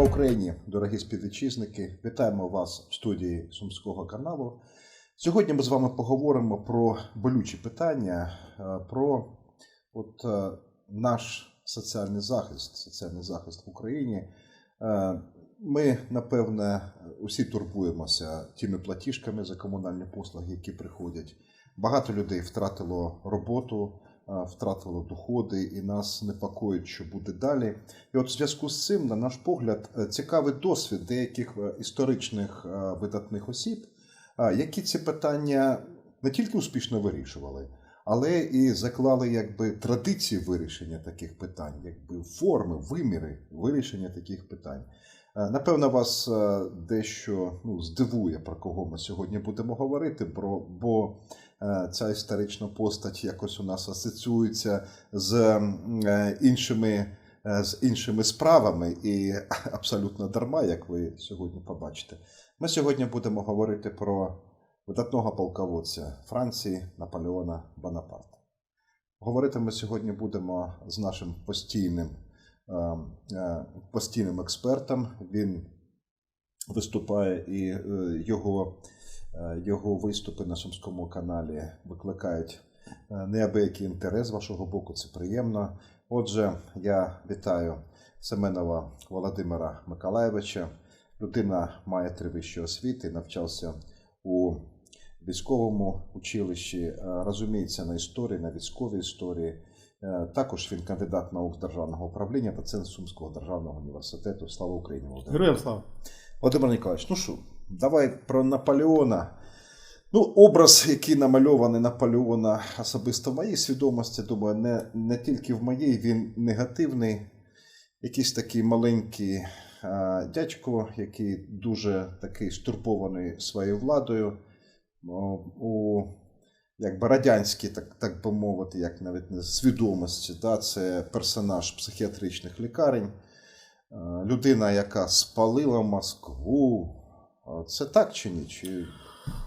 Слава Україні, дорогі співвітчизники! Вітаємо вас в студії Сумського каналу. Сьогодні ми з вами поговоримо про болючі питання, е, про от, е, наш соціальний захист, соціальний захист в Україні. Е, Ми, напевне, усі турбуємося тими платіжками за комунальні послуги, які приходять. Багато людей втратило роботу, втратило доходи, і нас непокоїть, що буде далі. І от в зв'язку з цим, на наш погляд, е, цікавий досвід деяких е, історичних е, видатних осіб, які ці питання не тільки успішно вирішували, але і заклали якби традиції вирішення таких питань, якби форми, виміри вирішення таких питань. Е, Напевно, вас е, дещо ну, здивує, про кого ми сьогодні будемо говорити, бо, бо е, ця історична постать якось у нас асоціюється з іншими, з іншими справами, і абсолютно дарма, як ви сьогодні побачите. Ми сьогодні будемо говорити про видатного полководця Франції Наполеона Бонапарта. Говорити ми сьогодні будемо з нашим постійним, постійним експертом. Він виступає і е, його, е, його виступи на Сумському каналі викликають е, неабиякий інтерес з вашого боку. Це приємно. Отже, я вітаю Семенова Володимира Миколаєвича. Людина має три вищі освіти, навчався у військовому училищі, е, розуміється на історії, на військовій історії. Е, Також він кандидат наук з державного управління та центр Сумського державного університету. Слава Україні! Володимир. Героям слава. Володимир Ніколаївич, ну що, давай про Наполеона. Ну, образ, який намальований Наполеона особисто в моїй свідомості, думаю, не, не тільки в моїй, він негативний. Якийсь такий маленький а, дядько, який дуже такий стурбований своєю владою. У якби радянській, так, так би мовити, як навіть не свідомості. Да, це персонаж психіатричних лікарень. Е, людина, яка спалила Москву. Е, Це так чи ні? Чи...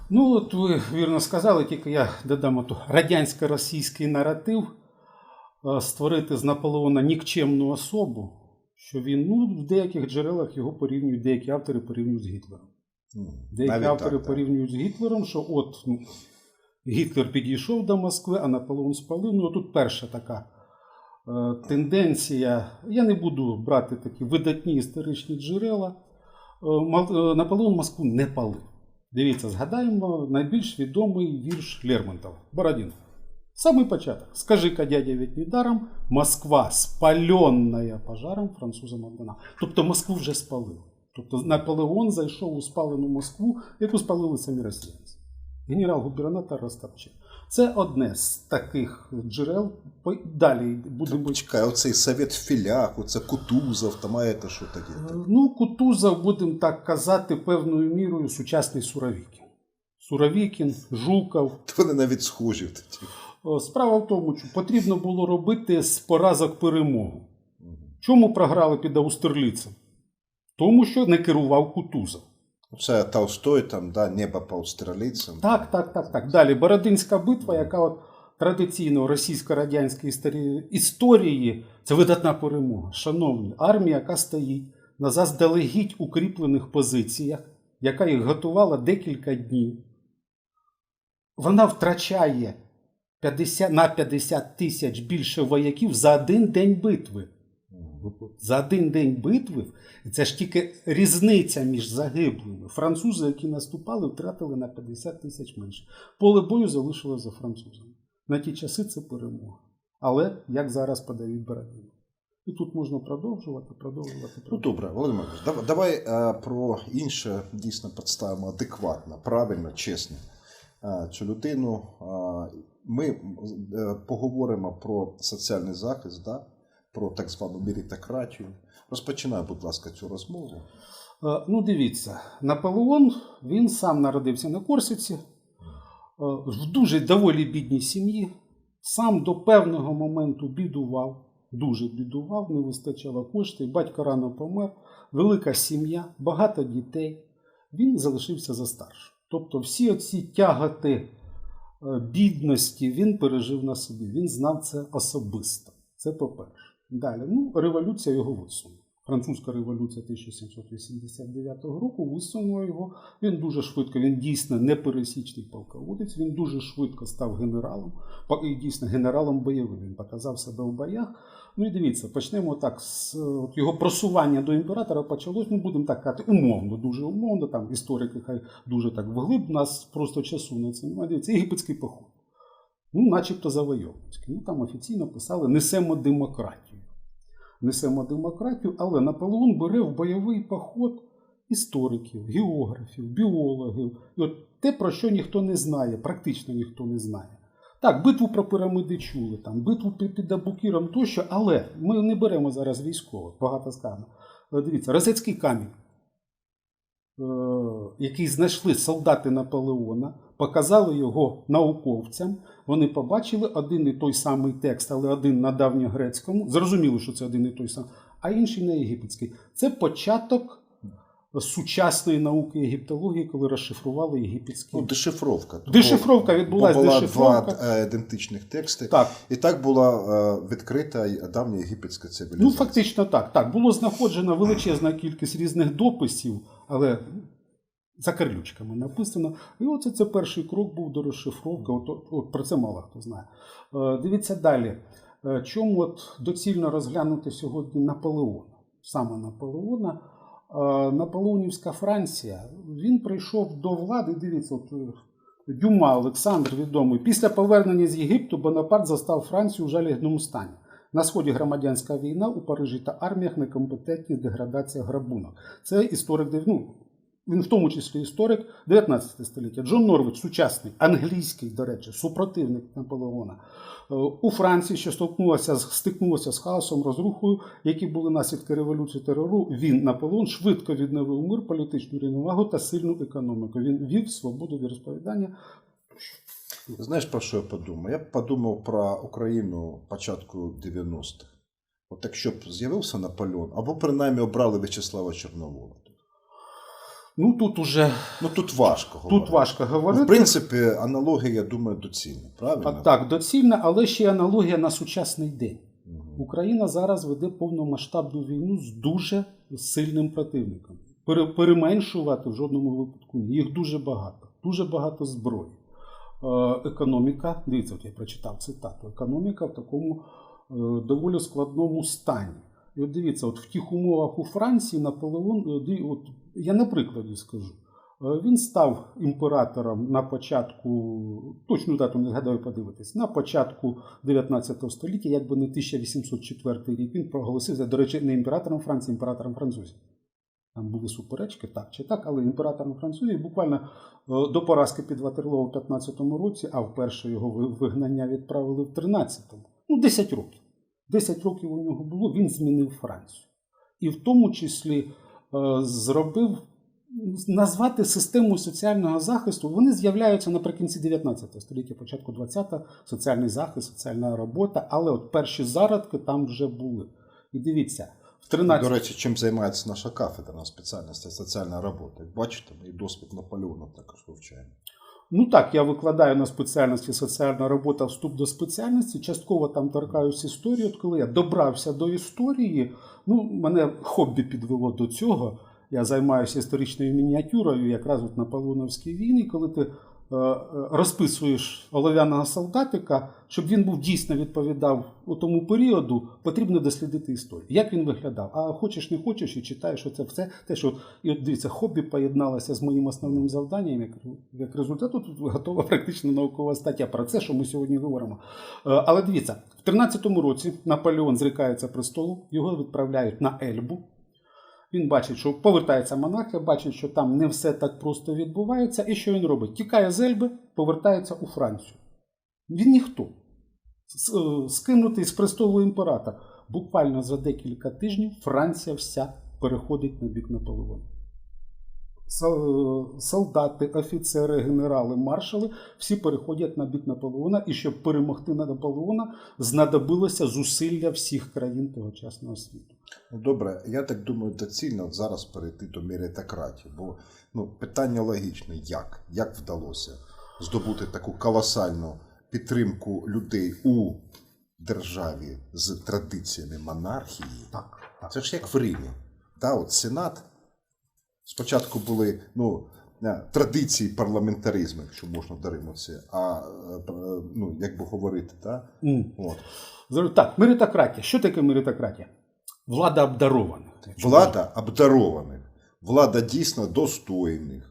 Ну, от ви вірно сказали, тільки я додам оту радянсько-російський наратив е, створити з Наполеона нікчемну особу, що він, ну, в деяких джерелах його порівнюють, деякі автори порівнюють з Гітлером. Деякі навіть автори так, так. порівнюють з Гітлером, що от ну, Гітлер підійшов до Москви, а Наполеон спалив. Ну, тут перша така е, тенденція. Я не буду брати такі видатні історичні джерела. Е, е, Наполеон Москву не палив. Дивіться, згадаємо найбільш відомий вірш Лермонтова Бородін. Самий початок. Скажи-ка, дядя, ведь недаром, Москва, спаленная пожаром, французам отдана. Тобто Москву вже спалили. Тобто Наполеон зайшов у спалену Москву, яку спалили самі росіянці. Генерал-губернатор Ростовчик. Це одне з таких джерел. Далі будемо. Чекай, оцей совет філяк, оце Кутузов, та маєте що таке? Ну, Кутузов, будемо так казати, певною мірою сучасний Суровікін. Суровікін, Жуков. Вони навіть схожі. Справа в тому, що потрібно було робити з поразок перемогу. Чому програли під Аустерліцем? Тому що не керував Кутузов. Це Толстой, там, да, небо по австралійцям. Так, так, так, так. Далі Бородинська битва, яка от традиційно російсько-радянській історії, історії це видатна перемога. Шановні, армія, яка стоїть на заздалегідь укріплених позиціях, яка їх готувала декілька днів, вона втрачає 50, на 50 тисяч більше вояків за один день битви. За один день битви, це ж тільки різниця між загиблими. Французи, які наступали, втратили на 50 тисяч менше. Поле бою залишилося за французами. На ті часи це перемога. Але як зараз подають Бородіну. І тут можна продовжувати, продовжувати. Ну добре, Володимир, давай е, про інше дійсно представимо адекватно, правильно, чесно е, цю людину. Е, Ми поговоримо про соціальний захист, да? Про так звану меритократію. Розпочинай, будь ласка, цю розмову. Е, Ну, дивіться, Наполеон він сам народився на Корсиці, е, в дуже доволі бідній сім'ї. Сам до певного моменту бідував, дуже бідував, не вистачало коштів. Батько рано помер, велика сім'я, багато дітей. Він залишився за старшим. Тобто, всі оці тяготи е, бідності він пережив на собі. Він знав це особисто. Це по-перше. Далі, ну, революція його висунула. Французька революція 1789 року висунула його. Він дуже швидко, він дійсно непересічний полководець, він дуже швидко став генералом, і дійсно генералом бойовим. Він показав себе в боях. Ну і дивіться, почнемо так з от його просування до імператора почалось, ну будемо так казати, умовно, дуже умовно. Там історики хай дуже так вглиб, нас просто часу на це немає. Дивіться, єгипетський поход. Ну, начебто завойовницький. Ну там офіційно писали несемо демократію. Несемо демократію, але Наполеон бере в бойовий поход істориків, географів, біологів. І от те, про що ніхто не знає, практично ніхто не знає. Так, битву про пірамиди чули, там, битву під, під Абукіром тощо, але ми не беремо зараз військових, багато сказано. Е, Дивіться, Розецький камінь, е, який знайшли солдати Наполеона, показали його науковцям. Вони побачили один і той самий текст, але один на давньогрецькому. Зрозуміло, що це один і той самий, а інший на єгипетський. Це початок сучасної науки єгиптології, коли розшифрували єгипетський. Ну, дешифровка. Дешифровка відбулась, бо була дешифровка. два е, ідентичних тексти. Так, І так була е, відкрита давня єгипетська цивілізація. Ну, фактично так. Так, було знаходжена величезна кількість різних дописів, але за карлючками написано. І оце це перший крок був до розшифровки. От, от, про це мало хто знає. Е, дивіться далі. Е, чому от доцільно розглянути сьогодні Наполеона? Саме Наполеона. Е, Наполеонівська Франція. Він прийшов до влади. Дивіться, от, Дюма Олександр відомий. Після повернення з Єгипту Бонапарт застав Францію у жалігному стані. На сході громадянська війна у Парижі та арміях некомпетентність, деградація, грабунок. Це історик, ну, він в тому числі історик 19 століття. Джон Норвич, сучасний, англійський, до речі, супротивник Наполеона. Е, У Франції, що столкнулася, стикнулася з хаосом, розрухою, які були наслідки революції терору, він, Наполеон, швидко відновив мир, політичну рівновагу та сильну економіку. Він вів свободу віросповідання. Знаєш, про що я подумав? Я подумав про Україну початку 90-х. От якщо б з'явився Наполеон, або принаймні обрали В'ячеслава Чорновола. Ну тут уже Ну тут важко говорити. тут важко Ну. В принципі, аналогія, я думаю, доцільна. Правильно? А, так, доцільна, але ще й аналогія на сучасний день. Мгм. Україна зараз веде повномасштабну війну з дуже сильним противником. Переменшувати в жодному випадку. Їх дуже багато, дуже багато зброї. Е, Економіка, дивіться, от я прочитав цитату. Економіка в такому е, доволі складному стані. І от дивіться, от в тих умовах у Франції Наполеон, е, от я на прикладі скажу. Е, Він став імператором на початку, точну дату не згадаю подивитись, на початку 19 століття, якби не 1804 рік, він проголосився, до речі, не імператором Франції, імператором французів. Там були суперечки, так чи так, але імператором французів буквально е, до поразки під Ватерлоу в 15-му році, а вперше його вигнання відправили в 13-му. Ну, 10 років. 10 років у нього було, він змінив Францію. І в тому числі е, зробив назвати систему соціального захисту. Вони з'являються наприкінці 19 століття, початку 20-го, соціальний захист, соціальна робота, але от перші зародки там вже були. І дивіться, 13 До речі, чим займається наша кафедра на спеціальності соціальна робота. Як Бачите, ми і досвід Наполеона також вивчаємо. Ну так, я викладаю на спеціальності соціальна робота, вступ до спеціальності. Частково там торкаюсь історії. От коли я добрався до історії, ну мене хобі підвело до цього. Я займаюся історичною мініатюрою, якраз от Наполеоновській війні, коли ти розписуєш олов'яного солдатика, щоб він був дійсно відповідав у тому періоду, потрібно дослідити історію. Як він виглядав? А хочеш, не хочеш, і читаєш оце все. Те, що і от дивіться, хобі поєдналося з моїм основним завданням. Як, як результат, тут готова практично наукова стаття про це, що ми сьогодні говоримо. Е, Але дивіться, в 13-му році Наполеон зрікається престолу, його відправляють на Ельбу. Він бачить, що повертається монархія, бачить, що там не все так просто відбувається. І що він робить? Тікає з Ельби, повертається у Францію. Він ніхто. Е, Скинутий з престолу імператор. Буквально за декілька тижнів Франція вся переходить на бік Наполеона. Сол- Солдати, офіцери, генерали, маршали всі переходять на бік Наполеона, і щоб перемогти на Наполеона, знадобилося зусилля всіх країн тогочасного світу. Ну, добре, я так думаю, доцільно зараз перейти до меритократії, бо ну, питання логічне: як? Як вдалося здобути таку колосальну підтримку людей у державі з традиціями монархії? Так, Це ж як в Римі. Та, от Сенат. Спочатку були ну, е, традиції парламентаризму, якщо можна до Риму це, а е, е, ну, як би говорити, та? М. От. Так, меритократія. Що таке меритократія? Влада обдарованих. Влада обдарованих, влада дійсно достойних.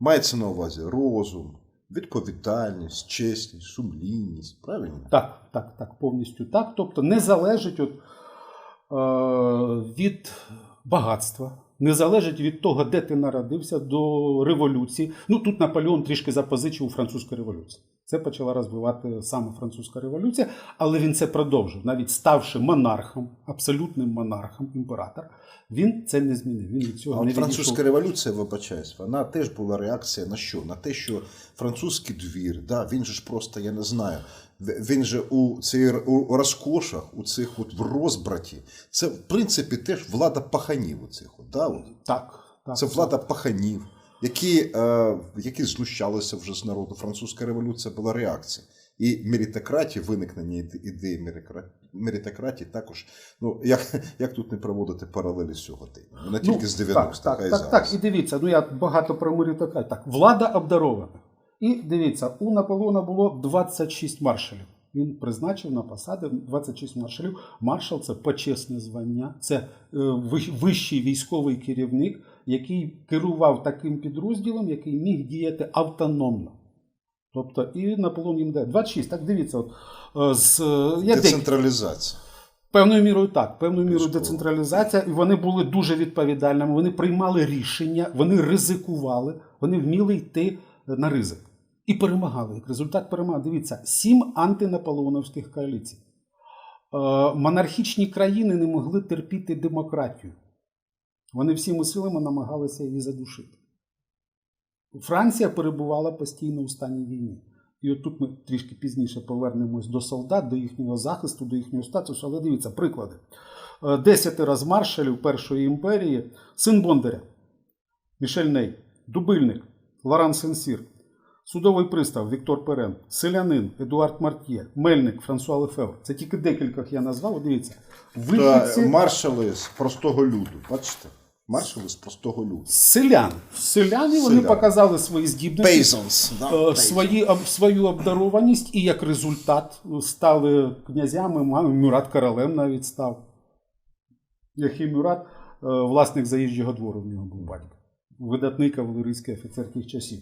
Мається на увазі розум, відповідальність, чесність, сумлінність. Правильно? Так, так, так, повністю так. Тобто не залежить от, е, від багатства, не залежить від того, де ти народився до революції. Ну тут Наполеон трішки запозичив у французьку революції. Це почала розвивати саме французька революція, але він це продовжив, навіть ставши монархом, абсолютним монархом, імператор, він це не змінив. Він від цього А не французька відійшов. революція, вибачаюсь, вона теж була реакція на що? На те, що французький двір, да, він же ж просто, я не знаю, він же у цій у розкошах, у цих от в розбраті, це в принципі теж влада паханів у цих. От, да, от. Так, так, Це влада паханів, які, е, які знущалися вже з народу. Французька революція була реакція. І меритократія, виникнення ідеї меритократії також. Ну, як, як тут не проводити паралелі з сьогодення? Ну, не тільки з 90-х, так, а й так, зараз. так, і дивіться, ну я багато про меритократію. Так, влада обдарована. І дивіться, у Наполеона було 26 маршалів. Він призначив на посади 26 маршалів. Маршал це почесне звання, це е, вищий військовий керівник, який керував таким підрозділом, який міг діяти автономно. Тобто, і Наполеон їм дає 26. Так дивіться, от, е, з, е, я Децентралізація. Певною мірою так, певною мірою децентралізація, і вони були дуже відповідальними. Вони приймали рішення, вони ризикували, вони вміли йти на ризик і перемагали. Як результат перемоги. Дивіться, сім антинаполеоновських коаліцій. Е, монархічні країни не могли терпіти демократію. Вони всіми силами намагалися її задушити. Франція перебувала постійно у стані війни. І от тут ми трішки пізніше повернемось до солдат, до їхнього захисту, до їхнього статусу. Але дивіться, приклади. Е, Десятеро з маршалів Першої імперії, син Бондаря, Мішель Ней, Дубильник, Лоран Сенсір, судовий пристав Віктор Перен, селянин Едуард Мартьє, Мельник Франсуа Лефевр. Це тільки декількох я назвав. Дивіться. Вихідці маршали з простого люду. Бачите? Маршали з простого люду. селян. Селяни вони показали свої здібності. Peasants. Да? Е, свої, об- свою обдарованість і як результат стали князями, мами, Мюрат королем навіть став. Яхій Мюрат, е, власник заїжджого двору в нього був батько. Видатний кавалерійський офіцер тих часів.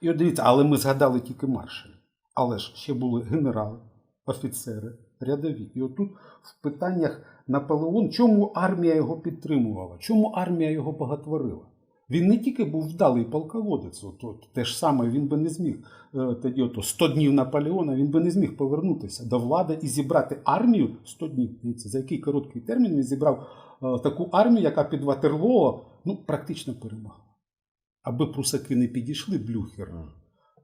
І от дивіться, але ми згадали тільки маршалів. Але ж ще були генерали, офіцери, рядові. І отут в питаннях Наполеон, чому армія його підтримувала, чому армія його боготворила? Він не тільки був вдалий полководець, от, от, те ж саме він би не зміг е, тоді, ото 100 днів Наполеона, він би не зміг повернутися до влади і зібрати армію 100 днів. За який короткий термін він зібрав е, таку армію, яка під Ватерлоо ну, практично перемогла. Аби прусаки не підійшли, Блюхер.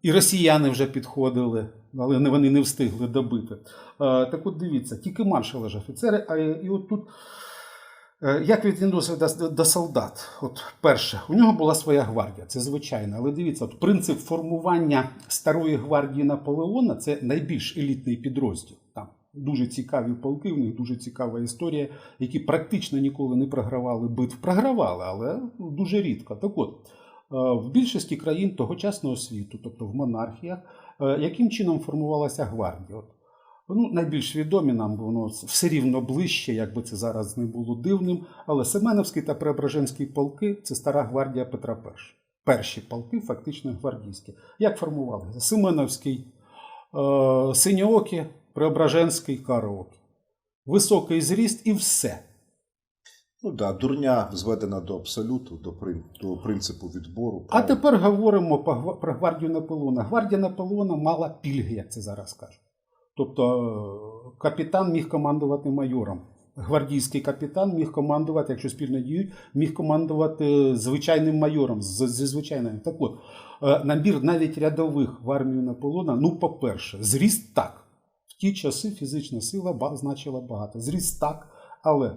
І росіяни вже підходили, але вони не встигли добити. Е, Так от дивіться, тільки маршали ж офіцери, а і от тут. е, Як відносився до, до солдат? От перше, у нього була своя гвардія, це звичайно. Але дивіться, от принцип формування старої гвардії Наполеона це найбільш елітний підрозділ. Там дуже цікаві полки, в них дуже цікава історія, які практично ніколи не програвали битв. Програвали, але дуже рідко. Так от, в більшості країн тогочасного світу, тобто в монархіях, е, яким чином формувалася гвардія? От, ну, найбільш відомі нам воно все рівно ближче, якби це зараз не було дивним. Але Семеновський та Преображенський полки це стара гвардія Петра І. Перші полки, фактично гвардійські. Як формувалися? Семеновський, е, Синьоокі, Преображенський, Кароокі. Високий зріст і все. Ну да, дурня зведена до абсолюту, до, прин- до принципу відбору. А правильно? тепер говоримо про гвардію Наполеона. Гвардія Наполеона мала пільги, як це зараз кажуть. Тобто е, капітан міг командувати майором. Гвардійський капітан міг командувати, якщо спільно діють, міг командувати звичайним майором зі звичайним. Так от, е, набір навіть рядових в армію Наполеона, ну, по-перше, зріст так. В ті часи фізична сила значила багато. Зріст так, але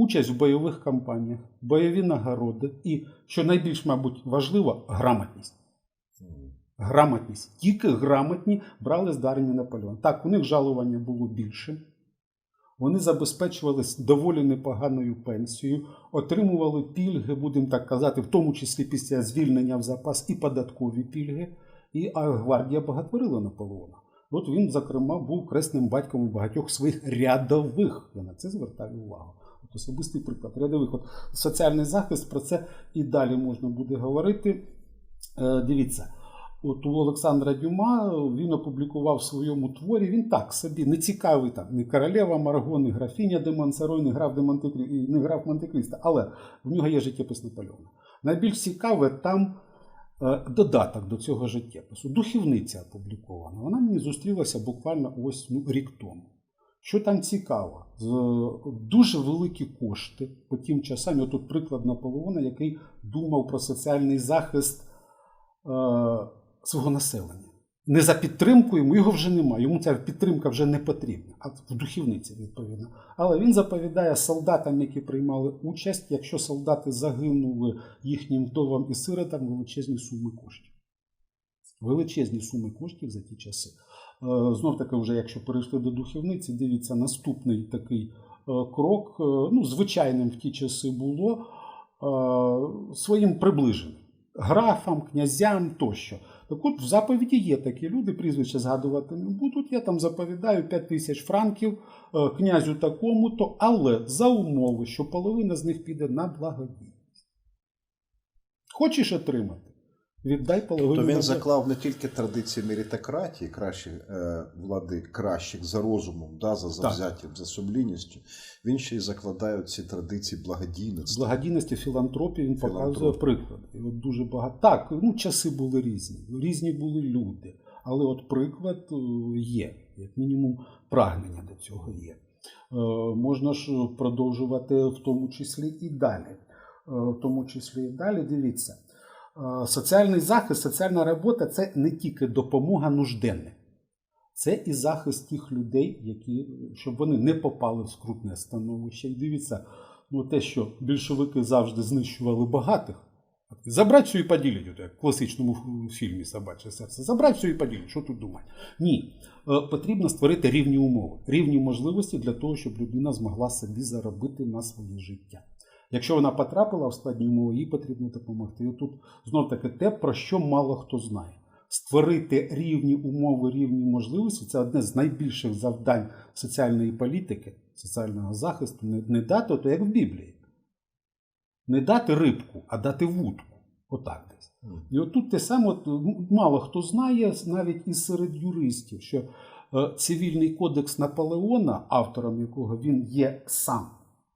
участь в бойових кампаніях, бойові нагороди і, що найбільш, мабуть, важливо, грамотність. Грамотність. Тільки грамотні брали з армії Наполеон. Так, у них жалування було більше. Вони забезпечувались доволі непоганою пенсією, отримували пільги, будемо так казати, в тому числі після звільнення в запас і податкові пільги. І а гвардія багатворила Наполеона. От він, зокрема, був кресним батьком у багатьох своїх рядових. Я на це звертаю увагу. Особистий приклад рядових. От соціальний захист про це і далі можна буде говорити. Е, дивіться, от у Олександра Дюма він опублікував в своєму творі. Він так собі не цікавий там не королева Марго, не графіня де Монсерой, не граф де Монте не граф Монте-Крісто, але в нього є життєпис Наполеона. Найбільш цікаве там е, додаток до цього життєпису. Духівниця опублікована. Вона мені зустрілася буквально ось ну, рік тому. Що там цікаво? Дуже великі кошти по тим часам. Отут приклад Наполеона, який думав про соціальний захист е, свого населення. Не за підтримку йому його вже немає. Йому ця підтримка вже не потрібна, а в духівниці відповідно. Але він заповідає солдатам, які приймали участь, якщо солдати загинули їхнім вдовам і сиротам величезні суми коштів. Величезні суми коштів за ті часи. Знов таки, вже якщо перейшли до духівниці, дивіться, наступний такий е, крок, е, ну, звичайним в ті часи було е, своїм приближеним графам, князям тощо. Так от в заповіді є такі люди, прізвища згадувати не будуть. Я там заповідаю 5 тисяч франків е, князю такому-то, але за умови, що половина з них піде на благодійність. Хочеш отримати? Віддай половину. То він заклав не тільки традиції меритократії, кращих е, влади кращих за розумом, да, за завзяттям, за сумлінністю. Він ще й закладає ці традиції благодійництва. благодійності, філантропії він показує Філантроп. приклади. І от дуже багато. Так, ну часи були різні, різні були люди. Але от приклад е, є, як мінімум, прагнення до цього є. Е, Можна ж продовжувати в тому числі і далі. Е, В тому числі і далі, дивіться. Е, Соціальний захист, соціальна робота це не тільки допомога нужденним. Це і захист тих людей, які, щоб вони не попали в скрутне становище. І дивіться, ну те, що більшовики завжди знищували багатих. Забрать все і поділить, от як в класичному фільмі Собаче серце. Забрать все і поділить, що тут думати? Ні. Е, Потрібно створити рівні умови, рівні можливості для того, щоб людина змогла собі заробити на своє життя. Якщо вона потрапила в складні умови, їй потрібно допомогти. І отут знов таки те, про що мало хто знає. Створити рівні умови, рівні можливості це одне з найбільших завдань соціальної політики, соціального захисту. Не, не дати, то як в Біблії. Не дати рибку, а дати вудку. Отак десь. І отут те саме, от, мало хто знає, навіть і серед юристів, що е, цивільний кодекс Наполеона, автором якого він є сам.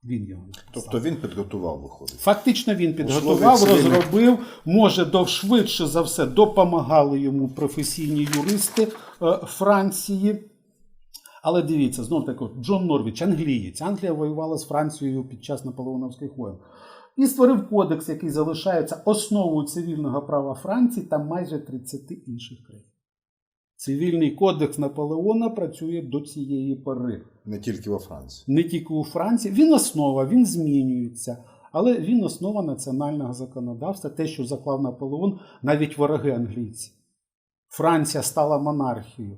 Він його написав. Тобто він підготував, виходить. Фактично він підготував, розробив. Може, до швидше за все допомагали йому професійні юристи е, Франції. Але дивіться, знов таки, Джон Норвіч, англієць. Англія воювала з Францією під час наполеоновських воєн. І створив кодекс, який залишається основою цивільного права Франції та майже 30 інших країн. Цивільний кодекс Наполеона працює до цієї пори Не тільки во Франції. не тільки у Франції. Він основа, він змінюється. Але він основа національного законодавства, те, що заклав Наполеон, навіть вороги англійці. Франція стала монархією.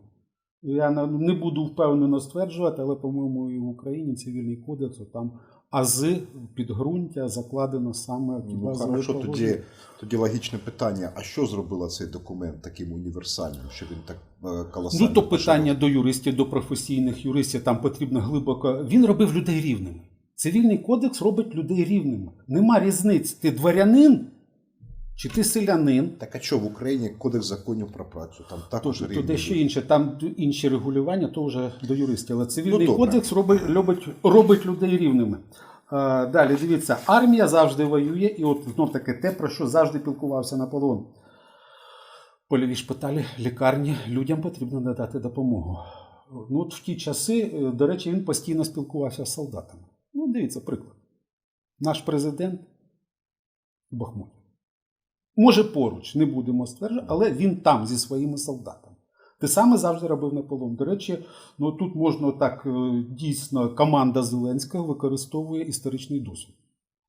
Я не- буду впевнено стверджувати, але, по-моєму, і в Україні цивільний кодекс там ази підґрунтя закладено саме ті Ну, хорошо, тоді, тоді логічне питання: а що зробила цей документ таким універсальним, що він так е, колосально? Ну, то поширив? питання до юристів, до професійних юристів, там потрібно глибоко. Він робив людей рівними. Цивільний кодекс робить людей рівними. Нема різниць. Ти дворянин чи ти селянин. Так а що в Україні кодекс законів про працю? Там також то рівні дещо інше, там інші регулювання, то вже до юристів. Але цивільний Ну, кодекс робить, робить, робить людей рівними. Е, далі дивіться, армія завжди воює, і от знов таки те, про що завжди пілкувався Наполеон. Польові шпиталі, лікарні, людям потрібно надати допомогу. Ну, от в ті часи, е, до речі, він постійно спілкувався з солдатами. Ну, дивіться, приклад. Наш президент в Бахмуті. Може, поруч, не будемо стверджувати, але він там зі своїми солдатами. Те саме завжди робив Наполеон. До речі, ну тут можна так е, дійсно команда Зеленського використовує історичний досвід.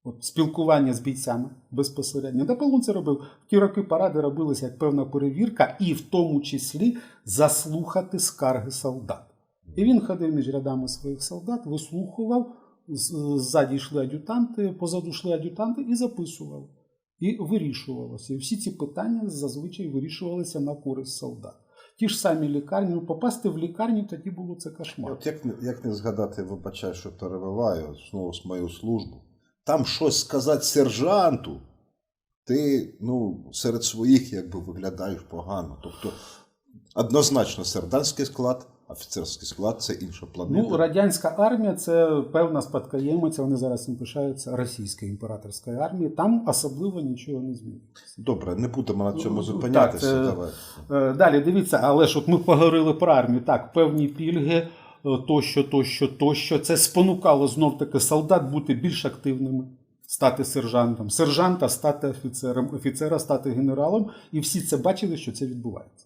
От спілкування з бійцями безпосередньо. Наполеон це робив. В ті роки паради робилися як певна перевірка, і в тому числі заслухати скарги солдат. І він ходив між рядами своїх солдат, вислухував, з- ззаді йшли ад'ютанти, позаду йшли ад'ютанти і записував. І вирішувалося. І всі ці питання зазвичай вирішувалися на користь солдат. Ті ж самі лікарні, ну, попасти в лікарню тоді було це кошмар. От як, як не згадати, вибачай, що перебиваю знову з мою службу. Там щось сказати сержанту, ти ну, серед своїх якби виглядаєш погано. Тобто, однозначно, сержантський склад, офіцерський склад це інша планета. Ну, радянська армія це певна спадкоємиця, вони зараз цим пишаються російської імператорської армії. Там особливо нічого не змінилося. Добре, не будемо на цьому Ну, зупинятися. так, Давай. Е, Далі дивіться, але ж от ми поговорили про армію. Так, певні пільги, е, тощо, тощо, тощо. Це спонукало знов таки солдат бути більш активними, стати сержантом, сержанта стати офіцером, офіцера стати генералом. І всі це бачили, що це відбувається.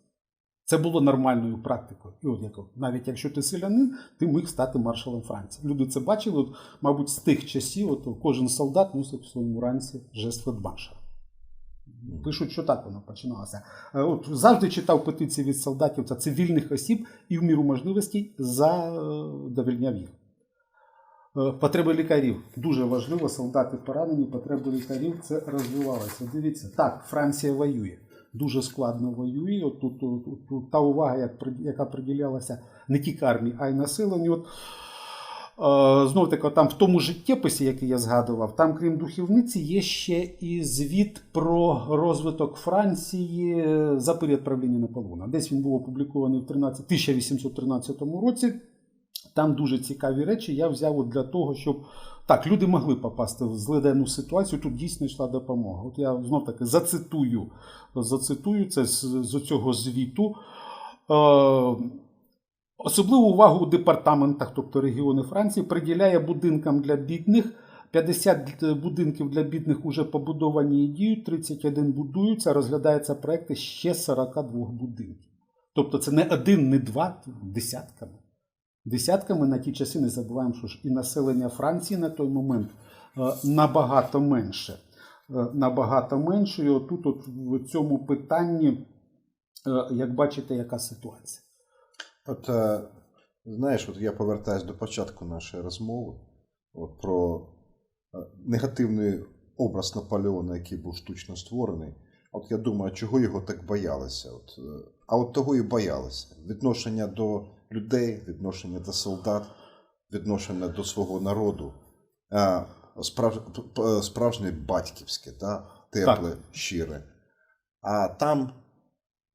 Це було нормальною практикою. І от от, навіть якщо ти селянин, ти міг стати маршалом Франції. Люди це бачили, от, мабуть, з тих часів, от, кожен солдат носить в своєму ранці жест фельдмаршала. Пишуть, що так воно починалося. Е, От завжди читав петиції від солдатів та цивільних осіб і в міру можливостей задовільняв їх. Е, Потреби лікарів дуже важливо. Солдати поранені, потреби лікарів це розвивалося. Дивіться, так, Франція воює. Дуже складно воює. От тут, тут, тут, та увага, як, яка приділялася не тільки армії, а й населенню. Е, Знов таки, там в тому життєписі, який я згадував, там, крім духовниці, є ще і звіт про розвиток Франції за період правління Наполеона. Десь він був опублікований в 13 1813 році. Там дуже цікаві речі. Я взяв от для того, щоб так, люди могли попасти в злиденну ситуацію. Тут дійсно йшла допомога. От я знов таки зацитую, зацитую це з, з цього звіту. Е, Особливу увагу у департаментах, тобто регіони Франції, приділяє будинкам для бідних. 50 будинків для бідних вже побудовані і діють, 31 будуються, розглядаються проекти ще 42 будинків. Тобто це не один, не два, десятками. Десятками на ті часи не забуваємо, що ж і населення Франції на той момент е, набагато менше. Е, Набагато менше. І отут, от в цьому питанні, е, як бачите, яка ситуація. От знаєш, от я повертаюся до початку нашої розмови от, про негативний образ Наполеона, який був штучно створений. От я думаю, чого його так боялися? От, а от того і боялися. Відношення до людей, відношення до солдат, відношення до свого народу. Справ, справжнє батьківське, да? тепле, Так. щире. А там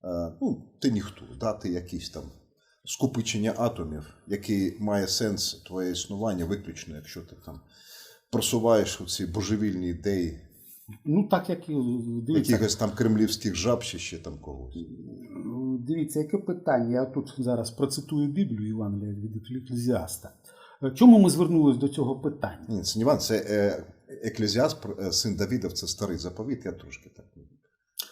е, ну, ти ніхто, да? ти якийсь там скупичення атомів, який має сенс твоє існування виключно, якщо ти там просуваєш ці божевільні ідеї Ну, так як дивіться, якихось там кремлівських жаб чи ще там когось. дивіться, яке питання. Я тут зараз процитую Біблію Євангелія від Еклезіаста. Чому ми звернулись до цього питання? Ні, це не Іван, це е, Еклезіаст, е, син Давідов, це старий заповіт, я трошки так.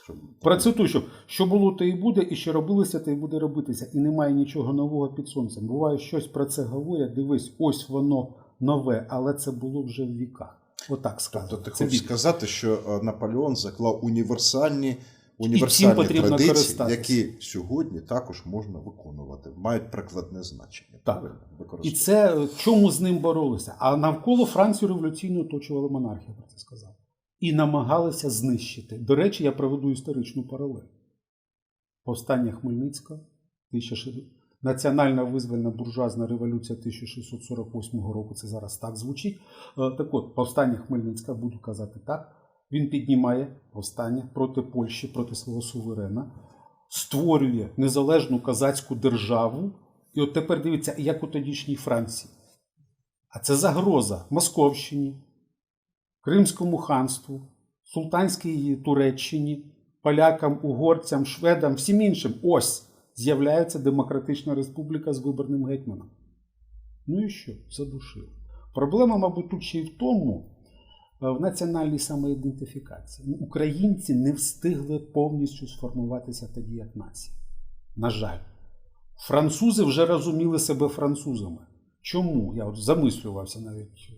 щоб- Процитую, що, що було, то і буде, і що робилося, то і буде робитися. І немає нічого нового під сонцем. Буває, щось про це говорять. Дивись, ось воно нове, але це було вже в віках. Отак сказано. Тобто ти Це хочеш Біблія. сказати, що е, Наполеон заклав універсальні, універсальні традиції, користатися. які сьогодні також можна виконувати, мають прикладне значення. Так. І це е, чому з ним боролися? А навколо Францію революційно оточувала монархія, про це сказав. І намагалися знищити. До речі, я проведу історичну паралель. Повстання Хмельницького, 1600 Національна визвольна буржуазна революція 1648 року, це зараз так звучить. Е, Так от, повстання Хмельницька, буду казати так, він піднімає повстання проти Польщі, проти свого суверена, створює незалежну козацьку державу. І от тепер дивіться, як у тодішній Франції. А це загроза Московщині, Кримському ханству, Султанській Туреччині, полякам, угорцям, шведам, всім іншим. Ось з'являється Демократична Республіка з виборним гетьманом. Ну і що? Задушили. Проблема, мабуть, тут ще й в тому, е, в національній самоідентифікації. Ну, Українці не встигли повністю сформуватися тоді як нація. На жаль. Французи вже розуміли себе французами. Чому? Я от замислювався навіть.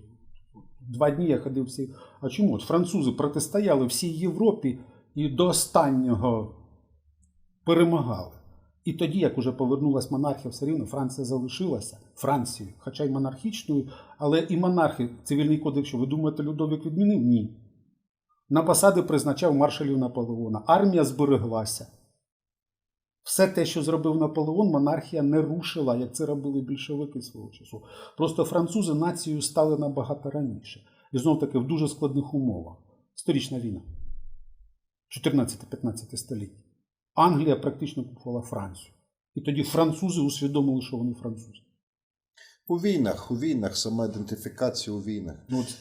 Два дні я ходив всі. А чому? От французи протистояли всій Європі і до останнього перемагали. І тоді, як уже повернулась монархія, все рівно Франція залишилася Францією, хоча й монархічною, але і монархи, цивільний кодекс, що ви думаєте, Людовик відмінив? Ні. На посади призначав маршалів Наполеона. Армія збереглася. Все те, що зробив Наполеон, монархія не рушила, як це робили більшовики свого часу. Просто французи нацією стали набагато раніше. І знов таки в дуже складних умовах. Сторічна війна. 14-15 століття. Англія практично купувала Францію. І тоді французи усвідомили, що вони французи. У війнах, у війнах, сама ідентифікація у війнах. Ну, от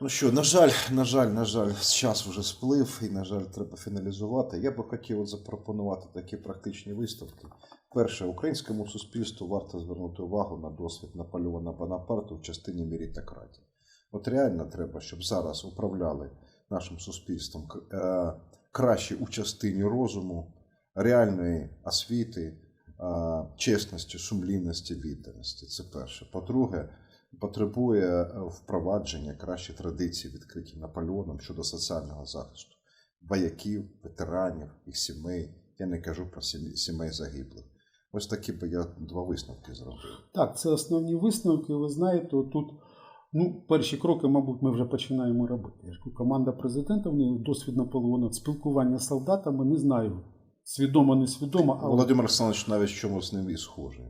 Ну що, на жаль, на жаль, на жаль, час вже сплив, і, на жаль, треба фіналізувати. Я би хотів от запропонувати такі практичні виставки. Перше, українському суспільству варто звернути увагу на досвід Наполеона Бонапарту в частині меритократії. От реально треба, щоб зараз управляли нашим суспільством е, краще у частині розуму, реальної освіти, чесності, сумлінності, відданості. Це перше. По-друге, потребує е, впровадження кращі традиції, відкриті Наполеоном щодо соціального захисту вояків, ветеранів, їх сімей. Я не кажу про сімей загиблих. Ось такі би я два висновки зробив. Так, це основні висновки. Ви знаєте, тут ну, перші кроки, мабуть, ми вже починаємо робити. Команда президента, в неї досвід Наполеона, спілкування з солдатами, не знаю, свідомо, несвідомо, але Володимир Олександрович навіть чомусь з ним і схожий.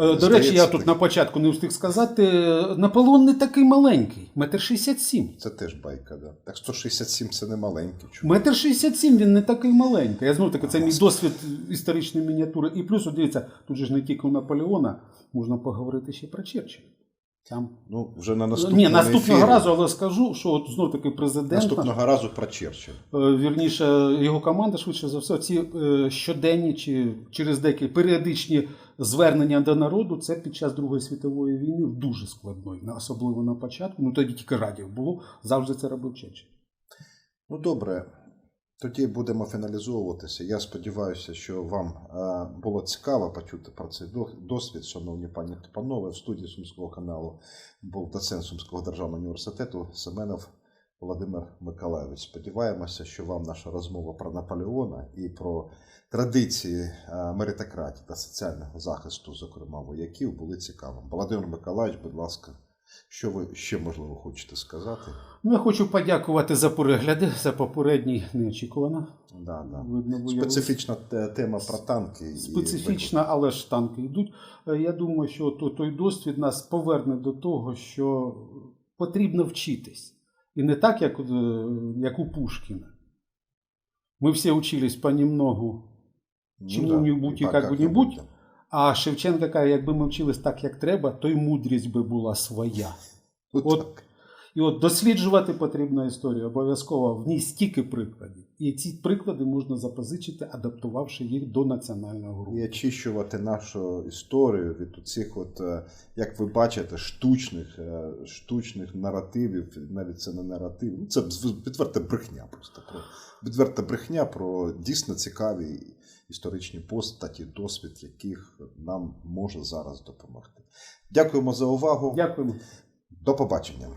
Е, До речі, я тут на початку не встиг сказати, е, Наполеон не такий маленький, метр шістдесят сім. Це теж байка, да. Так 167 це не маленький. Чому? Метр шістдесят сім він не такий маленький. Я знову таки, це мій досвід історичної мініатури. І плюс, дивіться, тут же ж не тільки у Наполеона, можна поговорити ще про Черчилля. Там... Ну, вже на наступному Ні, наступного ефірі. разу, але скажу, що от знов таки президент, Наступного разу про Черчилля. е, вірніше, його команда, швидше за все, ці е, щоденні чи через деякі періодичні звернення до народу, це під час Другої світової війни дуже складної, особливо на початку. Ну тоді тільки радіо було, завжди це робив Черчилль. Ну добре, тоді будемо фіналізовуватися. Я сподіваюся, що вам е, було цікаво почути про цей досвід, шановні пані та панове. В студії Сумського каналу був доцент Сумського державного університету Семенов Володимир Миколайович. Сподіваємося, що вам наша розмова про Наполеона і про традиції е, меритократії та соціального захисту, зокрема вояків, були цікавими. Володимир Миколайович, будь ласка, що ви ще можливо хочете сказати? Ну, я хочу подякувати за перегляди, за попередній неочікувано. Да, да. Видно. Специфічна те- тема про танки. і Специфічна, але ж танки йдуть. Е, Я думаю, що то- той досвід нас поверне до того, що потрібно вчитись. І не так, як, е, як у Пушкіна. Ми всі учились понемногу, Ну чому-нибудь і как-нибудь. А Шевченко каже, якби ми вчились так, як треба, то й мудрість би була своя. От, От. І от досліджувати потрібно історію обов'язково в ній стільки прикладів. І ці приклади можна запозичити, адаптувавши їх до національного групу. І очищувати нашу історію від цих, от, е, як ви бачите, штучних, е, штучних наративів, навіть це не наратив, ну, це відверта брехня просто. Про, відверта брехня про дійсно цікаві історичні постаті, досвід яких нам може зараз допомогти. Дякуємо за увагу. Дякуємо. До побачення.